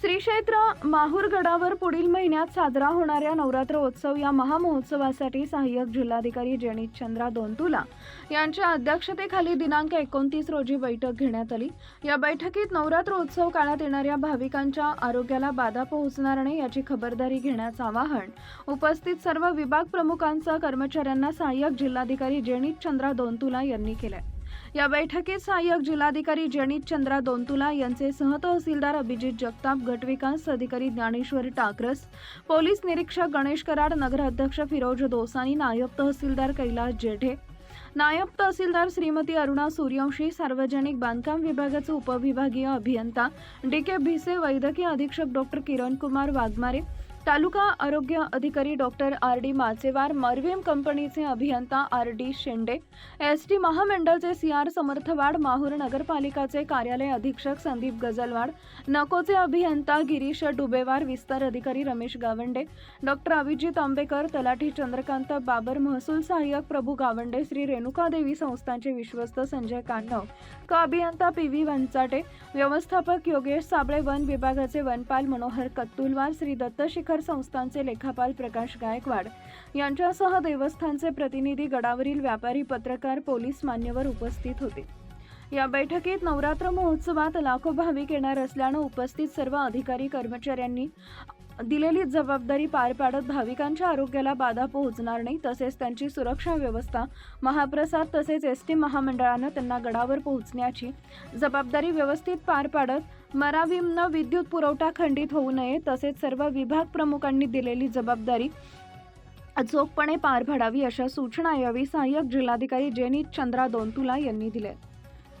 श्री क्षेत्र माहूरगडावर पुढील महिन्यात साजरा होणाऱ्या नवरात्र उत्सव या महामहोत्सवासाठी सहाय्यक जिल्हाधिकारी जनित चंद्रा दोनतुला यांच्या अध्यक्षतेखाली दिनांक एकोणतीस रोजी बैठक घेण्यात आली. या बैठकीत नवरात्र उत्सव काळात येणाऱ्या भाविकांच्या आरोग्याला बाधा पोहोचणार नाही याची खबरदारी घेण्याचं आवाहन उपस्थित सर्व विभाग प्रमुखांसह कर्मचाऱ्यांना सहाय्यक जिल्हाधिकारी जनित चंद्रा दोनतुला यांनी केलंय. या बैठकीत सहाय्यक जिल्हाधिकारी जनित चंद्रा दोनतुला यांचे सहतहसीलदार अभिजित जगताप गटविकास अधिकारी ज्ञानेश्वर टाकरस पोलीस निरीक्षक गणेश कराड नगराध्यक्ष फिरोज दोसानी नायब तहसीलदार कैलास जेठे. नायब तहसीलदार श्रीमती अरुणा सूर्यवंशी सार्वजनिक बांधकाम विभागाचे उपविभागीय अभियंता डी के भिसे वैद्यकीय अधीक्षक डॉक्टर किरण कुमार वाघमारे तालुका आरोग्य अधिकारी doctor R D Machewar Marvim कंपनीचे अभियंता R D Shende S T महामंडळचे C R Samarthwad Mahur नगरपालिकाचे कार्यालय अधीक्षक संदीप गजलवाड नकोचे अभियंता गिरीश डुबेवार विस्तार अधिकारी रमेश गावंडे डॉक्टर अभिजित आंबेकर तलाठी चंद्रकांत बाबर महसूल सहाय्यक प्रभू गावंडे श्री रेणुका देवी संस्थांचे विश्वस्त संजय कान्हव क अभियंता पी व्ही वंचाटे व्यवस्थापक योगेश साबळे वन विभागाचे वनपाल मनोहर कत्तुलवार श्री दत्त शिखर दत्तशिखर संस्थांचे लेखापाल प्रकाश गायकवाड यांच्यासह देवस्थानचे प्रतिनिधी गडावरील व्यापारी पत्रकार पोलीस मान्यवर उपस्थित होते. या बैठकीत नवरात्र महोत्सवात लाखो भाविक येणार असल्यानं उपस्थित सर्व अधिकारी कर्मचाऱ्यांनी दिलेली जबाबदारी पार पाडत भाविकांच्या आरोग्याला बाधा पोहोचणार नाही तसेच त्यांची सुरक्षा व्यवस्था महाप्रसाद तसेच एस टी महामंडळानं त्यांना गडावर पोहोचण्याची जबाबदारी व्यवस्थित पार पाडत मराविमनं विद्युत पुरवठा खंडित होऊ नये तसेच सर्व विभाग प्रमुखांनी दिलेली जबाबदारी अचूकपणे पार पाडावी अशा सूचना यावेळी सहाय्यक जिल्हाधिकारी जेनित चंद्रा दोनतुला यांनी दिल्या.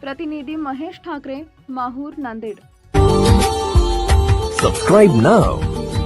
प्रतिनिधी महेश ठाकरे माहूर नांदेड. Subscribe now